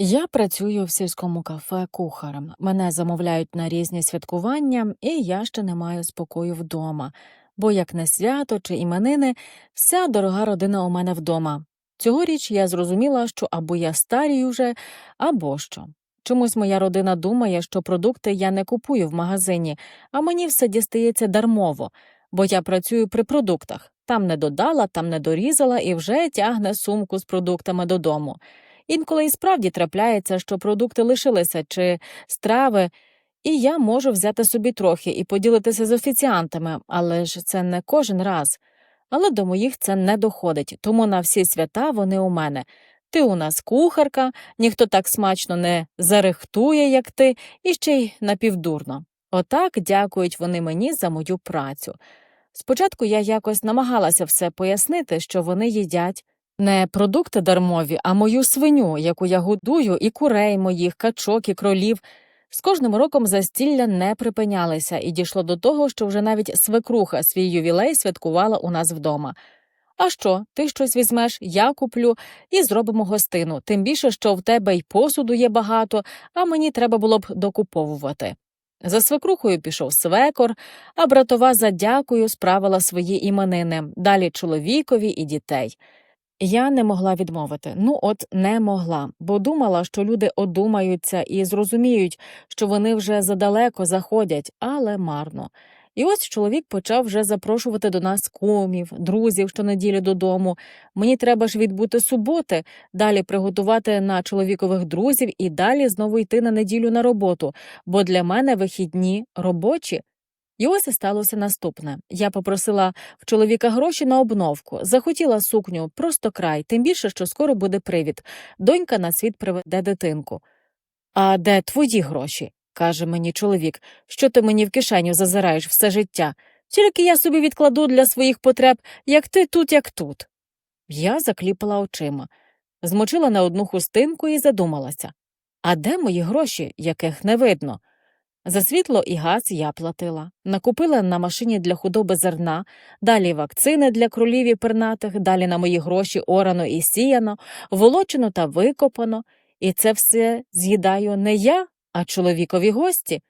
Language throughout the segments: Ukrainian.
Я працюю в сільському кафе кухарем. Мене замовляють на різні святкування, і я ще не маю спокою вдома, бо як не свято чи іменини, вся дорога родина у мене вдома. Цьогоріч я зрозуміла, що або я старію вже, або що. Чомусь моя родина думає, що продукти я не купую в магазині, а мені все дістається дармово, бо я працюю при продуктах. Там не додала, там не дорізала і вже тягне сумку з продуктами додому. Інколи і справді трапляється, що продукти лишилися чи страви, і я можу взяти собі трохи і поділитися з офіціантами, але ж це не кожен раз. Але до моїх це не доходить, тому на всі свята вони у мене. Ти у нас кухарка, ніхто так смачно не зарихтує, як ти, і ще й напівдурно. Отак дякують вони мені за мою працю. Спочатку я якось намагалася все пояснити, що вони їдять не продукти дармові, а мою свиню, яку я годую, і курей моїх, качок і кролів. З кожним роком застілля не припинялися, і дійшло до того, що вже навіть свекруха свій ювілей святкувала у нас вдома. А що, ти щось візьмеш, я куплю і зробимо гостину, тим більше, що в тебе й посуду є багато, а мені треба було б докуповувати. За свекрухою пішов свекор, а братова за дякую справила свої іменини, далі чоловікові і дітей. Я не могла відмовити. Ну, от не могла, бо думала, що люди одумаються і зрозуміють, що вони вже задалеко заходять, але марно. І ось чоловік почав вже запрошувати до нас кумів, друзів щонеділі додому. Мені треба ж відбути суботи, далі приготувати на чоловікових друзів і далі знову йти на неділю на роботу, бо для мене вихідні робочі. І ось сталося наступне. Я попросила в чоловіка гроші на обновку, захотіла сукню, просто край, тим більше, що скоро буде привід. Донька на світ приведе дитинку. А де твої гроші? каже мені чоловік, що ти мені в кишеню зазираєш все життя. Тільки я собі відкладу для своїх потреб, як ти тут, як тут. Я закліпала очима, змочила на одну хустинку і задумалася. А де мої гроші, яких не видно? За світло і газ я платила. Накупила на машині для худоби зерна, далі вакцини для кролів і пернатих, далі на мої гроші орано і сіяно, волочено та викопано, і це все з'їдаю не я, а чоловікові гості.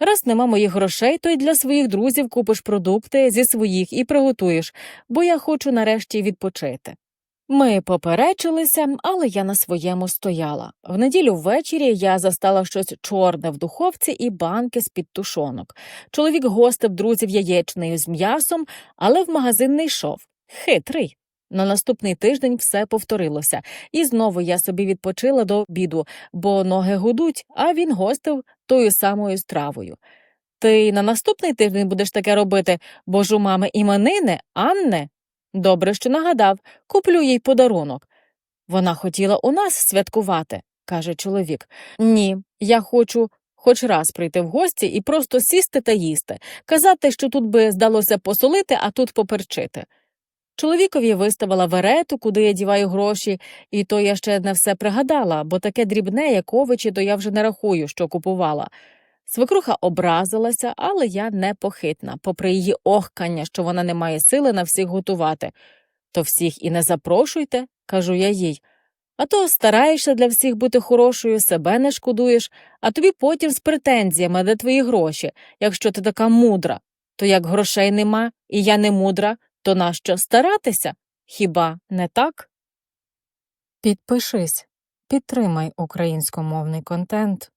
Раз нема моїх грошей, то й для своїх друзів купиш продукти зі своїх і приготуєш, бо я хочу нарешті відпочити. Ми поперечилися, але я на своєму стояла. В неділю ввечері я застала щось чорне в духовці і банки з-під тушонок. Чоловік гостив друзів яєчнею з м'ясом, але в магазин не йшов. Хитрий. На наступний тиждень все повторилося, і знову я собі відпочила до обіду, бо ноги гудуть, а він гостив тою самою стравою. Ти на наступний тиждень будеш таке робити, бо ж у мами іменини, Анне? Добре, що нагадав, куплю їй подарунок. Вона хотіла у нас святкувати, каже чоловік. Ні, я хочу хоч раз прийти в гості і просто сісти та їсти, казати, що тут би здалося посолити, а тут поперчити. Чоловікові виставила верету, куди я діваю гроші, і то я ще не все пригадала, бо таке дрібне, як овочі, то я вже не рахую, що купувала. Свекруха образилася, але я непохитна, попри її охкання, що вона не має сили на всіх готувати. То всіх і не запрошуйте, кажу я їй. А то стараєшся для всіх бути хорошою, себе не шкодуєш, а тобі потім з претензіями, де твої гроші, якщо ти така мудра. То як грошей нема, і я не мудра, то нащо старатися? Хіба не так? Підпишись, підтримай українськомовний контент.